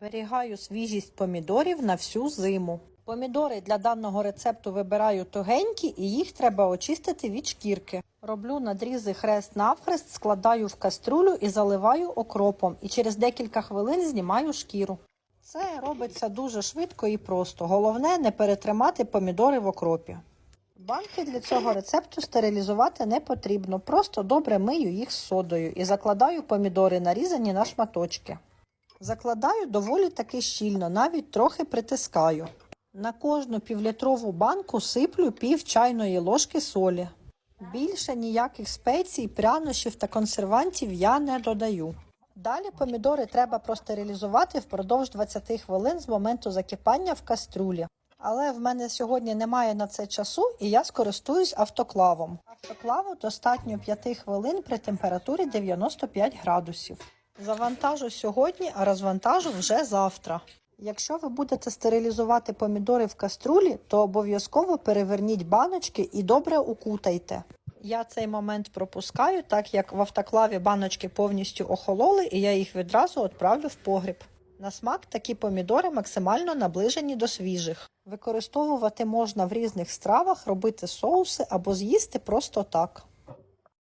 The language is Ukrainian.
Зберігаю свіжість помідорів на всю зиму. Помідори для даного рецепту вибираю тугенькі і їх треба очистити від шкірки. Роблю надрізи хрест навхрест, складаю в каструлю і заливаю окропом. І через декілька хвилин знімаю шкіру. Це робиться дуже швидко і просто. Головне не перетримати помідори в окропі. Банки для цього рецепту стерилізувати не потрібно. Просто добре мию їх з содою і закладаю помідори, нарізані на шматочки. Закладаю доволі таки щільно, навіть трохи притискаю. На кожну півлітрову банку сиплю пів чайної ложки солі. Більше ніяких спецій, прянощів та консервантів я не додаю. Далі помідори треба простерилізувати впродовж 20 хвилин з моменту закипання в каструлі. Але в мене сьогодні немає на це часу, і я скористуюсь автоклавом. Автоклаву достатньо 5 хвилин при температурі 95 градусів. Завантажу сьогодні, а розвантажу вже завтра. Якщо ви будете стерилізувати помідори в каструлі, то обов'язково переверніть баночки і добре укутайте. Я цей момент пропускаю, так як в автоклаві баночки повністю охололи, і я їх відразу відправлю в погріб. На смак такі помідори максимально наближені до свіжих. Використовувати можна в різних стравах, робити соуси або з'їсти просто так.